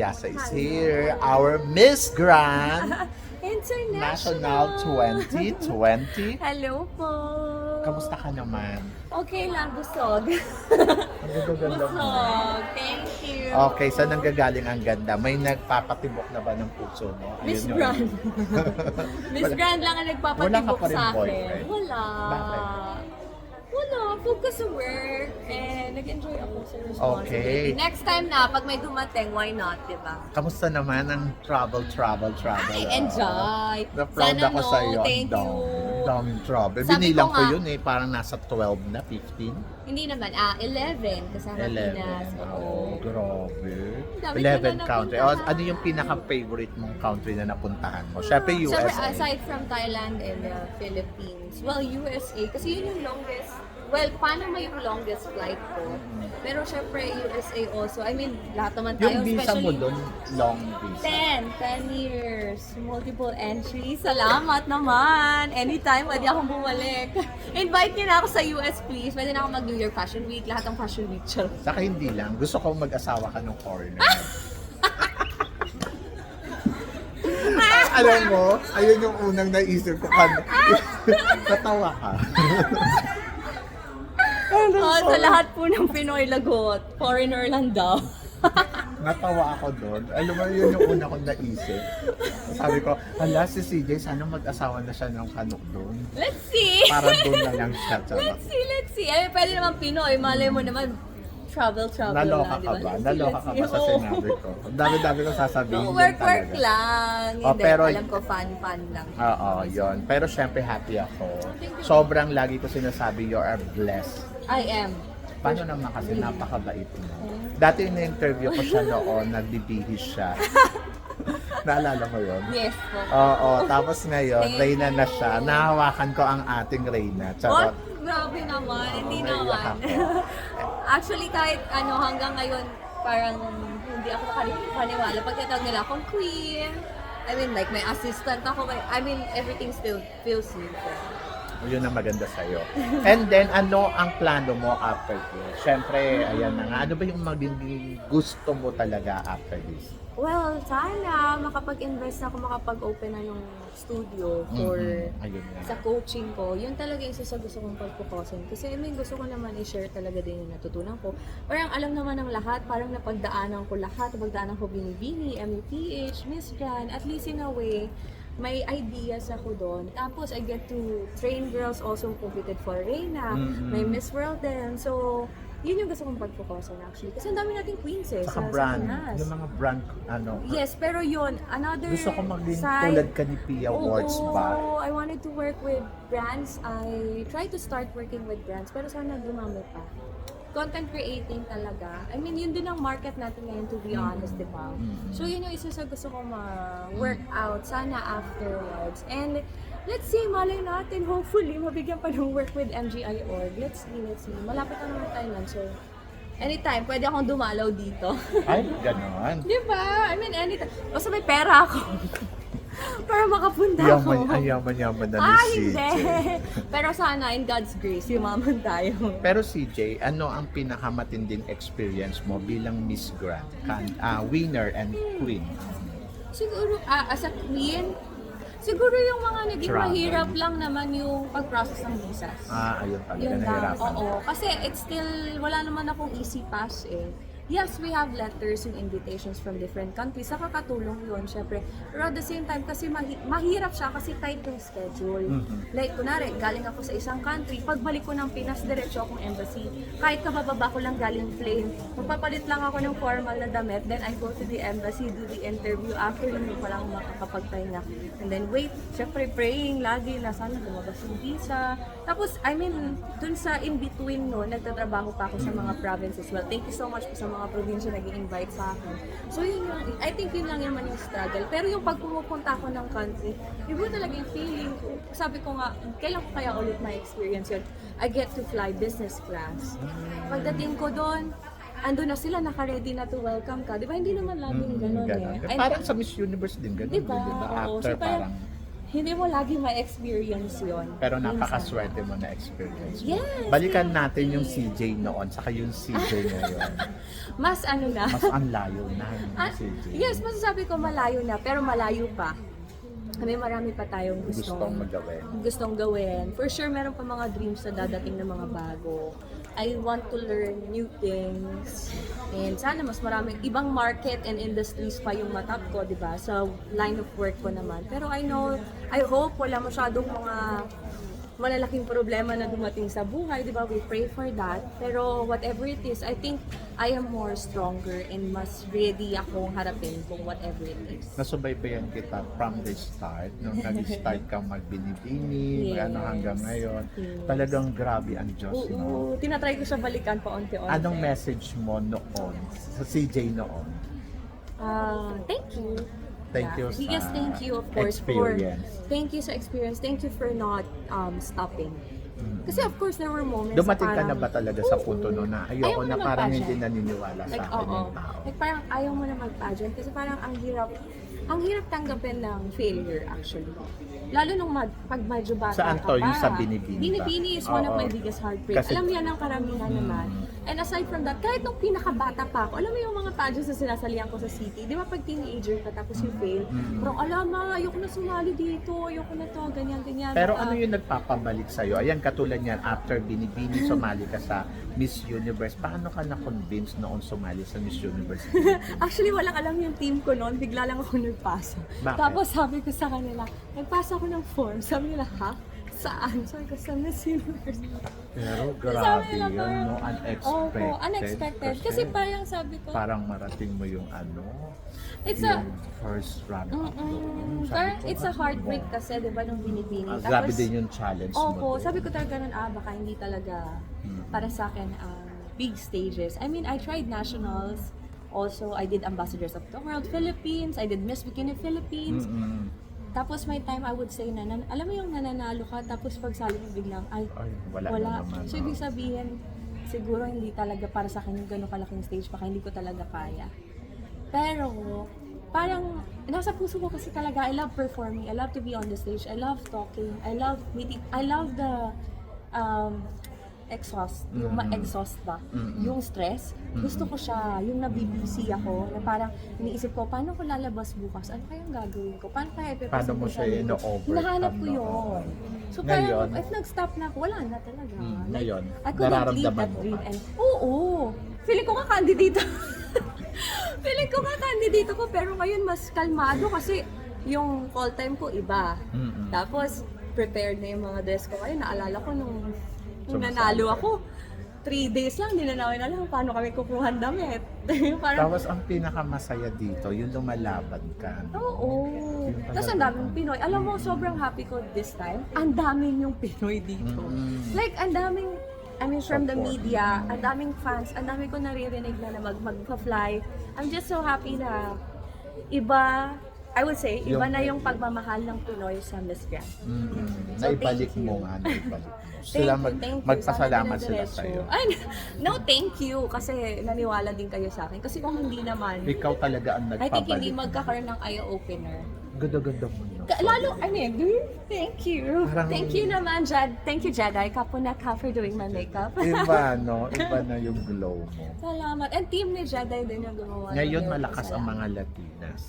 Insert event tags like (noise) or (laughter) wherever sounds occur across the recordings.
Opiasa is here. Our Miss Grand (laughs) International. National 2020. Hello po. Kamusta ka naman? Okay lang, busog. Ang ganda-ganda mo. busog. Thank you. Okay, saan nanggagaling ang ganda? May nagpapatibok na ba ng puso mo? Ayun Miss yun. Grand. (laughs) Miss Wala- Grand lang ang Wala ka nagpapatibok pa rin sa akin. boyfriend? Wala. Bakit? Wala. Focus sa work. And nag-enjoy ako sa responsibility. Okay. Next time na, pag may dumating, why not, di ba? Kamusta naman ang travel, travel, travel? Ay, enjoy. Na-proud Sana ako no, sa iyo. thank ang dami, you. ang daming travel. Sabi Binilang ko ko nga- yun eh, parang nasa 12 na, 15. Hindi naman, ah, 11 kasama 11. Pinas. Oh, Oo. grabe. Dami 11 ko na country. napuntahan. Oh, ano yung pinaka-favorite mong country na napuntahan mo? Siyempre, USA. Siyempre, aside from Thailand and the Philippines, well, USA, kasi yun yung longest, well, Panama yung longest flight ko. Pero syempre, USA also. I mean, lahat naman tayo, yung visa mo especially doon, long visa. 10, 10 years, multiple entries. Salamat naman. Anytime, pwede akong bumalik. (laughs) Invite niyo na ako sa US, please. Pwede na ako mag New York Fashion Week, lahat ng Fashion Week. Charot. Saka hindi lang. Gusto ko mag-asawa ka ng foreigner. Alam mo, ayun yung unang naisip ko. Kan- (laughs) Natawa ka. (laughs) Oh, sa lahat po ng Pinoy lagot, foreigner lang daw. (laughs) Natawa ako doon. Alam mo, yun yung una kong naisip. Sabi ko, hala, si CJ, sana mag-asawa na siya ng kanok doon. Let's see! Para doon na lang siya. (laughs) Charot. Let's see, let's see. Ay, pwede naman Pinoy. Malay mo naman, travel, travel Naloka di ka ba? Let's Naloka let's ka ba sa sinabi ko? Ang dami-dami ko sasabihin. No, work, work talaga. lang. Oh, Hindi, pero- alam ko, fun, fun lang. Oo, yun. Pero syempre happy ako. Sobrang lagi ko sinasabi, you are blessed. I am. Paano naman kasi napakabait mo? Dati na-interview ko siya noon, nagbibihis siya. (laughs) Naalala mo yun? Yes po. Oo, tapos ngayon, Thank Reyna na you. siya. Nahawakan ko ang ating Reyna. What? Charot. Grabe naman. Hindi naiyak naman. ako. (laughs) Actually, kahit ano, hanggang ngayon, parang hindi ako makapaniwala. Pag tinatawag nila akong queen, I mean, like, may assistant ako. may- I mean, everything still feels new. Yun ang maganda sa'yo. And then, ano ang plano mo after this? Siyempre, ayan na nga. Ano ba yung magiging gusto mo talaga after this? Well, sana makapag-invest ako, makapag-open na yung studio for Mhm. Ayun nga. sa coaching ko. Yun talaga yung isa sa gusto kong pagpukosin. Kasi I mean, gusto ko naman i-share talaga din yung natutunan ko. Parang alam naman ng lahat, parang napagdaanan ko lahat. Napagdaanan ko Binibini, MEPH, Miss Grand. At least in a way, may ideas ako doon. Tapos I get to train girls also competed for Reina. Mhm. May Miss World din. So, yun yung gusto kong pagpukosin actually. Kasi ang dami nating queens eh. Saka sa, brand. Sa. Yung mga brand, ano. Yes, pero yun, another Gusto ko maging side- tulad ka ni Pia Awards Oo, ba? I wanted to work with brands. I tried to start working with brands, pero sana dumami pa. Content creating talaga. I mean, yun din ang market natin ngayon, to be honest, di ba? Mm. So, yun yung isa sa gusto kong ma-work out sana afterwards. And, let's see, malay natin, hopefully, mabigyan pa ng work with MGI org. Let's see, let's see. Malapit na naman Thailand, so, anytime, pwede akong dumalaw dito. Ay, ganon. (laughs) Di ba? I mean, anytime. Basta may pera ako. (laughs) (laughs) Para makapunta ako. Yaman, ay, yaman-yaman na ni Ah, CJ. hindi. (laughs) Pero sana, in God's grace, yumaman tayo. Pero CJ, ano ang pinakamatinding experience mo bilang Miss Grand? Kan, ah, winner and queen. Siguro, ah, as a queen, siguro yung mga naging Travel. mahirap lang naman yung pag-process ng visas. Ah, ayun talaga, Yun lang, oo. Kasi it's still, wala naman akong easy pass eh. Yes, we have letters and invitations from different countries. Nakakatulong yun, syempre. Pero at the same time, kasi mahi- mahirap siya kasi tight yung schedule. Mhm. Like, kunwari, galing ako sa isang country, pagbalik ko ng Pinas, diretso akong embassy. Kahit kabababa ko lang galing plane, magpapalit lang ako ng formal na damit, then I go to the embassy, do the interview. After nun, pa lang makakapagpahinga. And then wait, syempre praying lagi na sana lumabas yung visa. Tapos, I mean, dun sa in-between no, nagtatrabaho pa ako sa mga provinces. Well, thank you so much po sa mga probinsya nag invite sa akin. So, yun yung, I think yun lang naman yung struggle. Pero yung pag pumupunta ako ng country, iba talaga yung feeling ko. Sabi ko nga, kailan ko kaya ulit ma-experience yun? I get to fly business class. Pagdating ko doon, ando na sila, naka-ready na to welcome ka. Di ba? Hindi naman laging Mm, ganun, ganon. eh. And- Parang sa Miss Universe din, ganun. Di ba? Di ba? Oo. After So, parang- parang, hindi mo lagi ma-experience yon. Pero napakaswerte mo na experience mo. Yes. Balikan natin yung CJ noon, saka yung CJ (laughs) ngayon. Mas ano na. Mas ang layo na yung Ah, CJ. yes, masasabi ko malayo na, pero malayo pa. May marami pa tayong gustong, Gustong magawin. gustong gawin. For sure, meron pa mga dreams na dadating na mga bago. I want to learn new things. And sana mas maraming ibang market and industries pa yung matap ko, di ba? Sa line of work ko naman. Pero I know, I hope wala masyadong mga malalaking problema na dumating sa buhay, di ba? We pray for that. Pero whatever it is, I think I am more stronger and mas ready akong harapin kung whatever it is. Nasubaybayan kita from the start, nung nag-start kang magbinibini, Yes. ano hanggang ngayon. Yes. Talagang grabe ang Diyos, no? Oo, tinatry ko siya balikan pa onti-onti. Anong message mo noon, sa CJ noon? Ah, thank you. Thank you Yeah. Yes, sa thank you of course experience. for thank you sa experience. Thank you for not um stopping. Mm. Kasi of course there were moments Dumating ka na ba talaga sa Oo. punto no na ayoko Ayaw na na parang hindi naniniwala sa Like, akin oo. yung tao? Like, parang ayaw mo na mag-pageant kasi parang ang hirap, ang hirap tanggapin ng failure actually. Lalo nung mag, pag medyo bata Saan to? Yung sa Binibini ba? Binibini is one of Oo. my biggest heartbreaks. Kasi- alam yan ang karamihan Mm. naman. And aside from that, kahit nung pinakabata pa ako, alam mo yung mga pageants na sinasalihan ko sa city, di ba pag teenager ka tapos you fail, Mm. parang alam ma, ayoko na sumali dito, ayoko na to, ganyan, ganyan. Pero ano yung nagpapabalik sa'yo? Ayan, katulad niyan, after binibini, sumali ka sa Miss Universe. Paano ka na-convince noon sumali sa Miss Universe? (laughs) Actually, walang alam yung team ko noon. Bigla lang ako nagpasa. Bakit? Tapos sabi ko sa kanila, nagpasa ako ng form. Sabi nila, ha? Saan? Sabi ko, sa Miss Universe. Pero grabe nila, yun, no? Unexpected. Opo, unexpected. Kasi, parang sabi ko, parang marating mo yung ano, it's a, yung first run up. Mm-mm. Parang ko, it's a heartbreak mo? kasi, di ba, nung binibini. Ah, grabe din yung challenge mo. Opo, doon. sabi ko talaga nun, ah, baka hindi talaga para sa akin ang big stages. I mean, I tried nationals. Also, I did Ambassadors of the World Philippines. I did Miss Bikini Philippines. Mm-mm. Tapos may time I would say na, nan- alam mo yung nananalo ka, tapos pagsali mo biglang, ay, Ay, wala, wala. na naman. So, ibig sabihin, siguro hindi talaga para sa akin yung gano'ng kalaking stage, baka hindi ko talaga kaya. Pero, parang, nasa puso ko kasi talaga, I love performing, I love to be on the stage, I love talking, I love meeting, I love the, um, exhaust, yung Mm. ma-exhaust ba, Mm-mm. yung stress, gusto ko siya, yung nabibisi ako, na parang iniisip ko, paano ko lalabas bukas? Ano kayang gagawin ko? Paano kaya ipipresent Paano mo ko siya sarili ko? ino-overcome, Hinahanap ko yun. So Ngayon? parang, if nag-stop na ako, wala na talaga. Mm, Like, ngayon, I couldn't leave nararamdaman that mo dream. ba? And, oo, feeling ko ka candidate. (laughs) feeling ko ka candidate ko, pero ngayon mas kalmado kasi yung call time ko iba. Mm-mm. Tapos, prepared na yung mga dress ko. Ngayon, naalala ko nung, nung Sumasali nanalo ako, three days lang, hindi na namin alam paano kami kukuha ng damit. (laughs) Parang, Tapos ang pinakamasaya dito, yung lumalaban ka. Oo. Yun Tapos ang daming Pinoy. Alam mo, sobrang happy ko this time. Ang daming yung Pinoy dito. Mm. Like, ang daming, I mean, from the Support. media, ang daming fans, ang daming ko naririnig na na mag, magpa-fly. I'm just so happy na iba, I would say, iba Yung- na yung pagmamahal ng Pinoy sa Miss Grand. Mm-mm. So, naibalik thank you. mo nga, naibalik mo. (laughs) Sila mag, magpasalamat sila sa'yo. Ay, no, thank you. Kasi naniwala din kayo sa akin. Kasi kung hindi naman, Ikaw talaga ang I think hindi magkakaroon ng eye-opener. Ganda-ganda mo. Ka- Lalo, I mean, dude, thank you. Parang- thank you naman, Jed. Thank you, Jedi. Kapunak ka for doing my makeup. (laughs) Iba, no? Iba na yung glow mo. Salamat. And team ni Jedi din yung gumawa. ng Ngayon, ko. malakas ang Salamat. mga Latinas.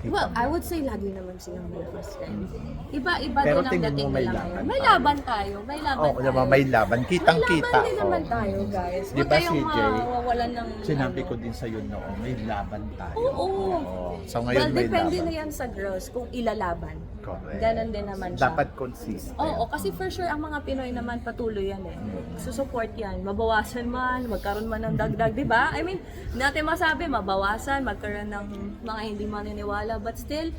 Kita Well. I would say lagi naman silang malakas. Mm. Iba-iba Pero din ang tingin mo dating may nila laban ngayon. May tayo. laban tayo. May laban Oo, tayo. naman, may laban. Kitang-kita. May laban din oh. naman tayo, guys. Huwag ba, kayong CJ? mawawalan ng... Sinabi ano. ko din sa'yo noon, may laban tayo. Oo. So ngayon well, may depende laban. na yan sa girls kung ilalaban. Correct. Ganon din naman siya. Dapat consistent. Oo, kasi for sure ang mga Pinoy naman patuloy yan eh. Susupport yan. Mabawasan man, magkaroon man ng dagdag, di ba? I mean, natin masabi, mabawasan, magkaroon ng mga hindi maniniwala, but still,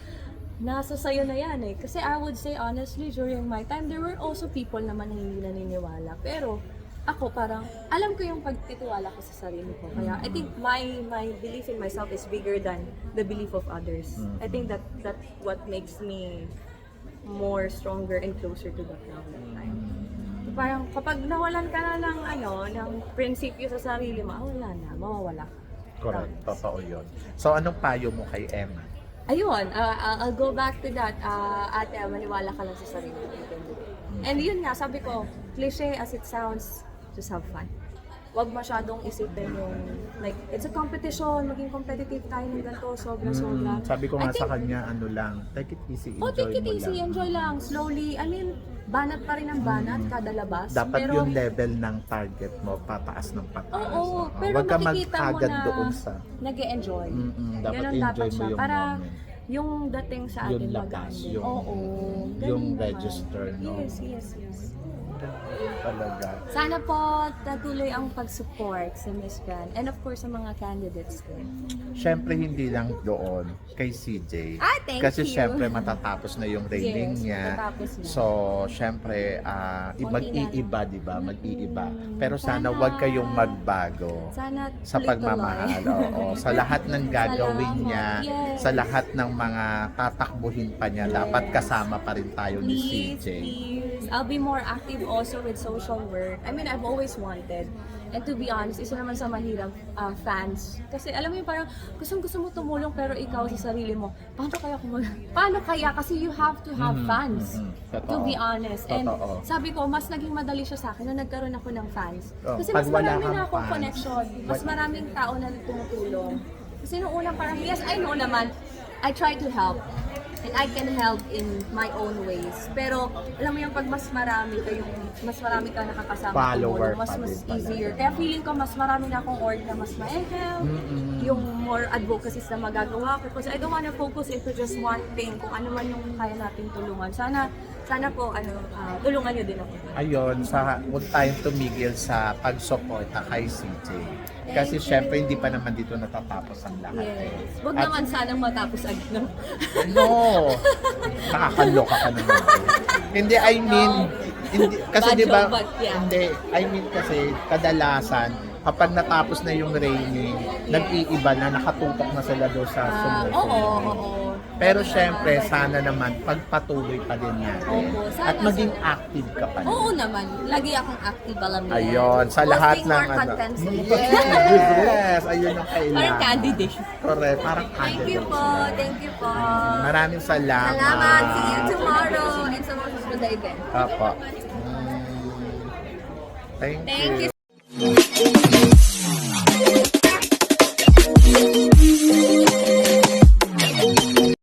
nasa sayo na yan eh. Kasi I would say honestly, during my time, there were also people naman na hindi naniniwala. Pero, ako parang, alam ko yung pagtitiwala ko sa sarili ko. Kaya, I think my my belief in myself is bigger than the belief of others. I think that that's what makes me more stronger and closer to the crowd that time. Parang kapag nawalan ka na ng ano, ng prinsipyo sa sarili mo, ah, wala na, mawawala ka. Correct. Totoo yun. So anong payo mo kay Emma? ayun, uh, I'll- I'll go back to that. Uh, ate, maniwala ka lang sa sarili mo. You can do it. And yun nga, sabi ko, cliche as it sounds, just have fun. Huwag masyadong isipin yung, like, it's a competition, maging competitive tayo ng ganito, sobra-sobra. Mm, sabi ko I nga sa think- kanya, ano lang, take it easy, enjoy Oh, take it mo easy, lang. enjoy lang, slowly. I mean, banat pa rin ang banat kada labas. Dapat pero, yung level ng target mo, pataas ng pataas. Oo, pero Huwag ka makikita mo magkagad na doon sa... nag enjoy Mm-mm, dapat Ganun enjoy dapat mo siya. yung Para moment. yung dating sa Yung atin magaan din. yung- Oo. ganun yung naman. register, no? Yes, yes, yes. Talaga. Sana po tatuloy ang pag-support sa Miss Grand. And of course, sa mga candidates ko. Siyempre, hindi lang doon kay CJ. Ah, thank Kasi you. siyempre, matatapos na yung Yes, reigning niya. matatapos na. So, siyempre, ah, Konti mag-iiba, di ba? Mag-iiba. Mm, Pero sana sana- wag kayong magbago. Sana sa tuloy-tuloy. pagmamahal. (laughs) Oo, sa lahat ng gagawin Salamat. niya, Yes. sa lahat ng mga tatakbuhin pa niya, Yes. dapat kasama pa rin tayo ni Please, CJ. please. I'll be more active also with social work. I mean, I've always wanted. And to be honest, isa naman sa mahirap uh, fans. Kasi alam mo yung parang gustong gusto mo tumulong pero ikaw sa sarili mo, paano kaya mag- (laughs) Paano kaya? Kasi you have to have Mhm, fans. mhm. To be honest. And Totoo. sabi ko, mas naging madali siya sa akin nung nagkaroon ako ng fans. Oh, Kasi pag mas wala marami kang na akong fans, connection. Mas maraming tao na tumutulong. Kasi nung unang parang, yes, I know naman, I try to help. And I can help in my own ways. Pero, alam mo yung pag mas marami kayong, mas marami ka nakakasama Follower tumulong, mas pa mas din pala. easier. Kaya feeling ko mas marami na akong org na mas ma-help. Mm-mm. Yung more advocacies na magagawa ko. Kasi I don't wanna focus into just one thing. Kung ano man yung kaya natin tulungan. Sana, sana po, ano, ah, tulungan nyo din ako. Ayun, sa, huwag tayong tumigil sa pagsuporta kay CJ. Kasi Thank you. syempre, hindi pa naman dito natatapos ang lahat. eh. Yes. Huwag At- naman sanang matapos agad. No? No! Nakakaloka ka naman. hindi, I mean, hindi, kasi Bad di ba, joke, but yeah. hindi, I mean kasi, kadalasan, kapag natapos na yung raining, nag-iiba na, nakatutok na sila doon sa Ah, sumusunod. oo, oo. Pero syempre, sana naman, pagpatuloy pa din natin. Opo, sana At maging sa- active ka pa rin. Oo naman. Lagi akong active, alam yan. Ayun, sa lahat Posting ng more ano. contents. (laughs) Yes, ayun ang kailangan. Parang candidate. Correct, parang Thank you candidate po. Thank you po. Maraming salamat. Salamat. See you tomorrow in sa mga susunod na event. Apo. Mm, Thank, Thank you